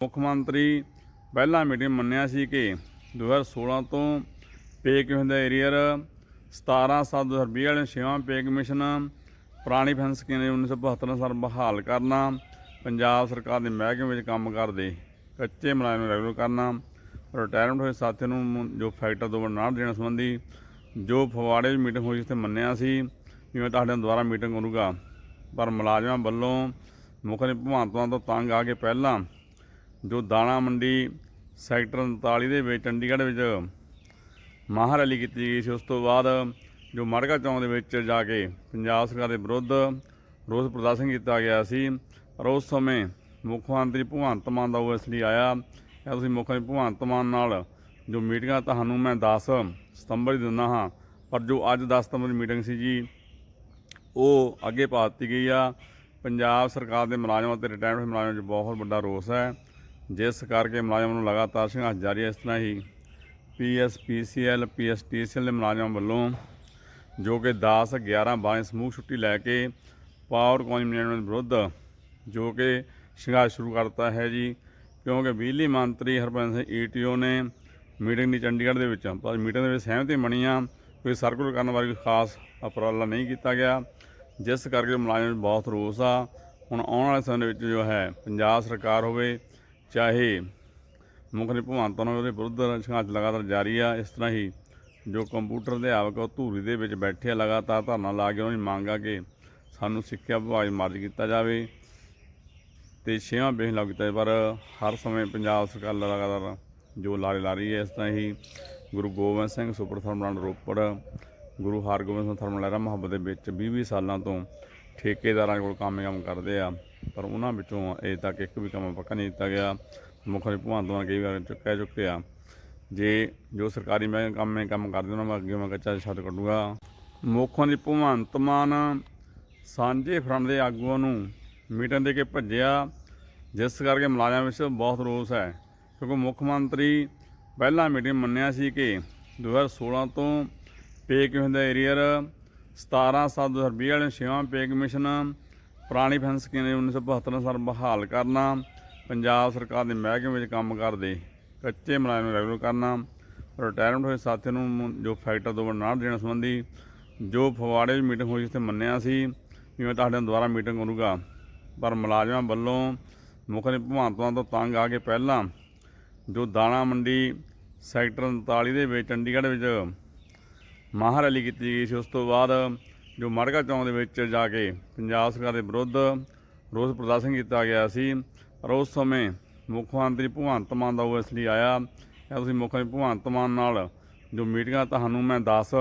ਮੁੱਖ ਮੰਤਰੀ ਪਹਿਲਾਂ ਮੀਟਿੰਗ ਮੰਨਿਆ ਸੀ ਕਿ 2016 ਤੋਂ ਪੇ ਕਿਉਂ ਦਾ ਏਰੀਅਰ 17 7 2020 ਵਾਲੇ ਛੇਵਾਂ ਪੇ ਕਮਿਸ਼ਨ ਪੁਰਾਣੀ ਪੈਨਸ਼ਨ ਸਕੀਮ 1972 ਸਾਲ ਬਹਾਲ ਕਰਨਾ, ਪੰਜਾਬ ਸਰਕਾਰ ਦੇ ਮਹਿਕਮੇ ਵਿੱਚ ਕੰਮ ਕਰਦੇ, ਕੱਚੇ ਮੁਲਾਜ਼ਮ ਰੈਗੂਲਰ ਕਰਨਾ ਰਿਟਾਇਰਮੈਂਟ ਹੋਏ ਸਾਥੀਆਂ ਨੂੰ ਜੋ ਫੈਕਟਰ ਦੋ ਨਾ ਦੇਣ ਸੰਬੰਧੀ ਜੋ ਫਗਵਾੜੇ ਵਿੱਚ ਮੀਟਿੰਗ ਹੋਈ ਜਿੱਥੇ ਮੰਨਿਆ ਸੀ ਵੀ ਮੈਂ ਤੁਹਾਡੇ ਨਾਲ ਦੁਬਾਰਾ ਮੀਟਿੰਗ ਕਰੂੰਗਾ ਪਰ ਮੁਲਾਜ਼ਮਾਂ ਵੱਲੋਂ ਮੁੱਖ ਨੇ ਭਗਵੰਤਾਂ ਤੋਂ ਤੰਗ ਆ ਕੇ ਪਹਿਲਾਂ ਜੋ ਦਾਣਾ ਮੰਡੀ ਸੈਕਟਰ 39 ਦੇ ਵਿੱਚ, ਚੰਡੀਗੜ੍ਹ ਵਿੱਚ ਮਹਾਂ ਰੈਲੀ ਕੀਤੀ ਗਈ ਸੀ। ਉਸ ਤੋਂ ਬਾਅਦ ਜੋ ਮੜਗਾ ਚੌਂਕ ਦੇ ਵਿੱਚ ਜਾ ਕੇ ਪੰਜਾਬ ਸਰਕਾਰ ਦੇ ਵਿਰੁੱਧ ਰੋਸ ਪ੍ਰਦਰਸ਼ਨ ਕੀਤਾ ਗਿਆ ਸੀ। ਪਰ ਉਸ ਸਮੇਂ ਮੁੱਖ ਮੰਤਰੀ ਭਗਵੰਤ ਮਾਨ ਦਾ ਉਹ ਇਸ ਲਈ ਆਇਆ ਕਿ ਤੁਸੀਂ ਮੁੱਖ ਮੰਤਰੀ ਭਗਵੰਤ ਮਾਨ ਨਾਲ ਜੋ ਮੀਟਿੰਗਾਂ ਤੁਹਾਨੂੰ ਮੈਂ 10 ਸਤੰਬਰ ਦੀ ਦਿੰਦਾ ਹਾਂ, ਪਰ ਜੋ ਅੱਜ 10 ਸਤੰਬਰ ਦੀ ਮੀਟਿੰਗ ਸੀ ਜੀ, ਉਹ ਅੱਗੇ ਪਾ ਦਿੱਤੀ ਗਈ ਆ। ਪੰਜਾਬ ਸਰਕਾਰ ਦੇ ਮੁਲਾਜ਼ਮਾਂ ਤੇ ਰਿਟਾਇਰਡ ਮੁਲਾਜ਼ਮਾਂ 'ਚ ਬਹੁਤ ਵੱਡਾ ਰੋਸ ਹੈ। ਜਿਸ ਕਰਕੇ ਮੁਲਾਜ਼ਮਾਂ ਨੂੰ ਲਗਾਤਾਰ ਸੰਘਰਸ਼ ਜਾਰੀ ਹੈ। ਇਸ ਤਰ੍ਹਾਂ ਹੀ ਪੀਐਸ ਪੀਸੀਐਲ ਪੀਐਸਟੀਸੀਐਲ ਦੇ ਮੁਲਾਜ਼ਮਾਂ ਵੱਲੋਂ ਜੋ ਕਿ 10 11 12 ਸਮੂਹ ਛੁੱਟੀ ਲੈ ਕੇ ਪਾਵਰ ਕੌਮ ਮੈਨੇਜਮੈਂਟ ਵਿਰੁੱਧ ਜੋ ਕਿ ਸੰਘਰਸ਼ ਸ਼ੁਰੂ ਕਰਤਾ ਹੈ ਜੀ। ਕਿਉਂਕਿ ਬਿਜਲੀ ਮੰਤਰੀ ਹਰਭਜਨ ਸਿੰਘ ਈਟੀਓ ਨੇ ਮੀਟਿੰਗ ਦੀ ਚੰਡੀਗੜ੍ਹ ਦੇ ਵਿੱਚ, ਪਰ ਮੀਟਿੰਗ ਦੇ ਵਿੱਚ ਸਹਿਮਤੀ ਬਣੀ ਆ ਕੋਈ ਸਰਕੂਲਰ ਕਰਨ ਬਾਰੇ ਕੋਈ ਖਾਸ ਉਪਰਾਲਾ ਨਹੀਂ ਕੀਤਾ ਗਿਆ, ਜਿਸ ਕਰਕੇ ਮੁਲਾਜ਼ਮ ਬਹੁਤ ਰੋਸ ਆ। ਹੁਣ ਆਉਣ ਵਾਲੇ ਸਮੇਂ ਵਿੱਚ ਜੋ ਹੈ, ਪੰਜਾਬ ਸਰਕਾਰ ਹੋਵੇ ਚਾਹੇ ਮੁੱਖ ਮੰਤਰੀ ਭਗਵੰਤ ਮਾਨ ਉਹਦੇ ਵਿਰੁੱਧ ਸੰਘਰਸ਼ ਲਗਾਤਾਰ ਜਾਰੀ ਆ, ਇਸ ਤਰ੍ਹਾਂ ਹੀ ਜੋ ਕੰਪਿਊਟਰ ਅਧਿਆਪਕ ਉਹ ਧੂਰੀ ਦੇ ਵਿੱਚ ਬੈਠੇ ਆ, ਲਗਾਤਾਰ ਧਰਨਾ ਲਾ ਕੇ ਉਹਨਾਂ ਦੀ ਮੰਗ ਆ ਕਿ ਸਾਨੂੰ ਸਿੱਖਿਆ ਵਿਭਾਗ 'ਚ ਕੀਤਾ ਜਾਵੇ ਤੇ ਛੇਵਾਂ ਬੇਸ ਲਾਗੂ ਕੀਤਾ ਜਾਵੇ। ਪਰ ਹਰ ਸਮੇਂ ਪੰਜਾਬ ਸਰਕਾਰ ਲਗਾਤਾਰ ਜੋ ਲਾਰੇ ਲਾ ਰਹੀ ਹੈ, ਇਸ ਤਰ੍ਹਾਂ ਹੀ Guru Gobind Singh super thermal Ropar, Guru Hargobind Singh thermal Lehra Mohabbat ਦੇ ਵਿੱਚ 20-20 ਸਾਲਾਂ ਤੋਂ ਠੇਕੇਦਾਰਾਂ ਕੋਲ ਕੰਮ ਕੰਮ ਕਰਦੇ ਆ ਪਰ ਉਹਨਾਂ ਵਿੱਚੋਂ ਅਜੇ ਤੱਕ ਇੱਕ ਵੀ ਕੰਮ ਪੱਕਾ ਨਹੀਂ ਦਿੱਤਾ ਗਿਆ। ਮੁੱਖ ਮੰਤਰੀ ਭਗਵੰਤ ਮਾਨ ਕਈ ਵਾਰ ਚੁੱਕਿਆ ਚੁੱਕਿਆ ਜੇ ਜੋ ਸਰਕਾਰੀ ਮੈਂ ਕੰਮ ਮੈਂ ਕੰਮ ਕਰਦੇ ਉਹਨਾਂ ਮੈਂ ਅੱਗੇ ਮੈਂ ਕੱਚਾ ਛੱਡ ਕੱਢੂਗਾ? ਮੁੱਖ ਮੰਤਰੀ ਭਗਵੰਤ ਮਾਨ ਸਾਂਝੇ ਫਰੰਟ ਦੇ ਆਗੂਆਂ ਨੂੰ ਮੀਟਿੰਗ ਦੇ ਕੇ ਭੱਜਿਆ, ਜਿਸ ਕਰਕੇ ਮੁਲਾਜ਼ਮਾਂ ਵਿੱਚ ਬਹੁਤ ਰੋਸ ਹੈ। ਕਿਉਂਕਿ ਮੁੱਖ ਮੰਤਰੀ ਪਹਿਲਾਂ ਮੀਟਿੰਗ ਮੰਨਿਆ ਸੀ ਕਿ 2016 ਤੋਂ ਪੇ ਕਿਉਂ ਦਾ ਏਰੀਅਰ 17 7 2020 ਵਾਲੇ ਛੇਵਾਂ ਪੇ ਕਮਿਸ਼ਨ ਪੁਰਾਣੀ ਪੈਨਸ਼ਨ ਸਕੀਮ 1972 ਸਾਲ ਬਹਾਲ ਕਰਨਾ, ਪੰਜਾਬ ਸਰਕਾਰ ਦੇ ਮਹਿਕਮੇ ਵਿੱਚ ਕੰਮ ਕਰਦੇ, ਕੱਚੇ ਮੁਲਾਜ਼ਮ ਨੂੰ ਰੈਗੂਲਰ ਕਰਨਾ ਰਿਟਾਇਰਮੈਂਟ ਹੋਏ ਸਾਥੀਆਂ ਨੂੰ ਜੋ ਫੈਕਟਰ ਦੋ ਨਾ ਦੇਣ ਸੰਬੰਧੀ ਜੋ ਫਗਵਾੜੇ ਵਿੱਚ ਮੀਟਿੰਗ ਹੋਈ ਜਿੱਥੇ ਮੰਨਿਆ ਸੀ ਵੀ ਮੈਂ ਤੁਹਾਡੇ ਨਾਲ ਦੁਬਾਰਾ ਮੀਟਿੰਗ ਕਰੂੰਗਾ। ਪਰ ਮੁਲਾਜ਼ਮਾਂ ਵੱਲੋਂ ਮੁੱਖ ਨੇ ਭਗਵੰਤਾਂ ਤੋਂ ਤੰਗ ਆ ਕੇ ਪਹਿਲਾਂ ਜੋ ਦਾਣਾ ਮੰਡੀ ਸੈਕਟਰ 39 ਦੇ ਵਿੱਚ ਚੰਡੀਗੜ੍ਹ ਵਿੱਚ ਮਹਾਂ ਰੈਲੀ ਕੀਤੀ ਗਈ ਸੀ, ਉਸ ਤੋਂ ਬਾਅਦ ਜੋ ਮੜਗਾ ਚੌਂਕ ਦੇ ਵਿੱਚ ਜਾ ਕੇ ਪੰਜਾਬ ਸਰਕਾਰ ਦੇ ਵਿਰੁੱਧ ਰੋਸ ਪ੍ਰਦਰਸ਼ਨ ਕੀਤਾ ਗਿਆ ਸੀ, ਪਰ ਉਸ ਸਮੇਂ ਮੁੱਖ ਮੰਤਰੀ ਭਗਵੰਤ ਮਾਨ ਦਾ ਉਹ ਇਸ ਲਈ ਆਇਆ ਤੁਸੀਂ ਮੁੱਖ ਮੰਤਰੀ ਭਗਵੰਤ ਮਾਨ ਨਾਲ ਜੋ ਮੀਟਿੰਗਾਂ, ਤੁਹਾਨੂੰ ਮੈਂ 10